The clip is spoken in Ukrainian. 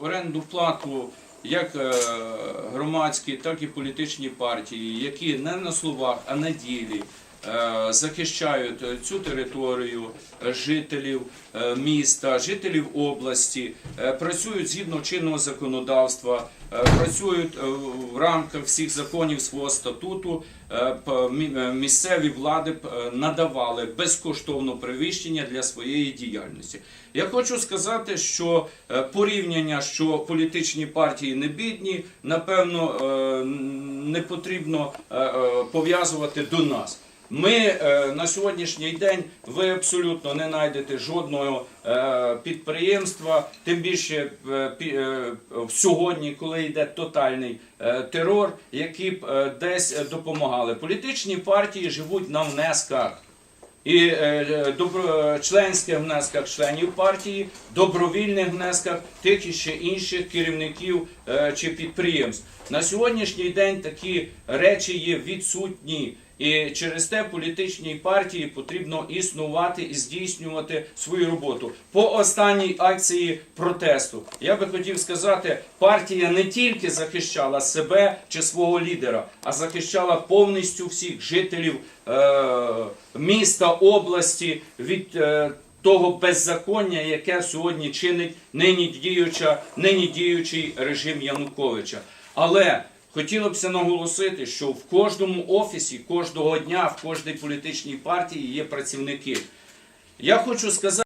оренду плату як е, громадські, так і політичні партії, які не на словах, а на ділі захищають е, цю територію е, жителів е, міста, жителів області, е, працюють згідно чинного законодавства, е, працюють е, в рамках всіх законів свого статуту. е, е, Місцеві влади е, надавали безкоштовно приміщення для своєї діяльності. Я хочу сказати, що е, порівняння, що політичні партії не бідні, напевно, е, не потрібно е, е, пов'язувати до нас. Ми е, на сьогоднішній день ви абсолютно не знайдете жодного е, підприємства, тим більше е, сьогодні, коли йде тотальний терор, які б десь допомагали. Політичні партії живуть на внесках. І е, членських внесках членів партії, добровільних внесках тих і ще інших керівників чи підприємств. На сьогоднішній день такі речі є відсутні. І через те політичній партії потрібно існувати і здійснювати свою роботу. По останній акції протесту я би хотів сказати, партія не тільки захищала себе чи свого лідера, а захищала повністю всіх жителів е, міста, області від е, того беззаконня, яке сьогодні чинить нині діюча, нині діючий режим Януковича. Але хотілося б наголосити, що в кожному офісі, кожного дня, в кожній політичній партії є працівники. Я хочу сказати.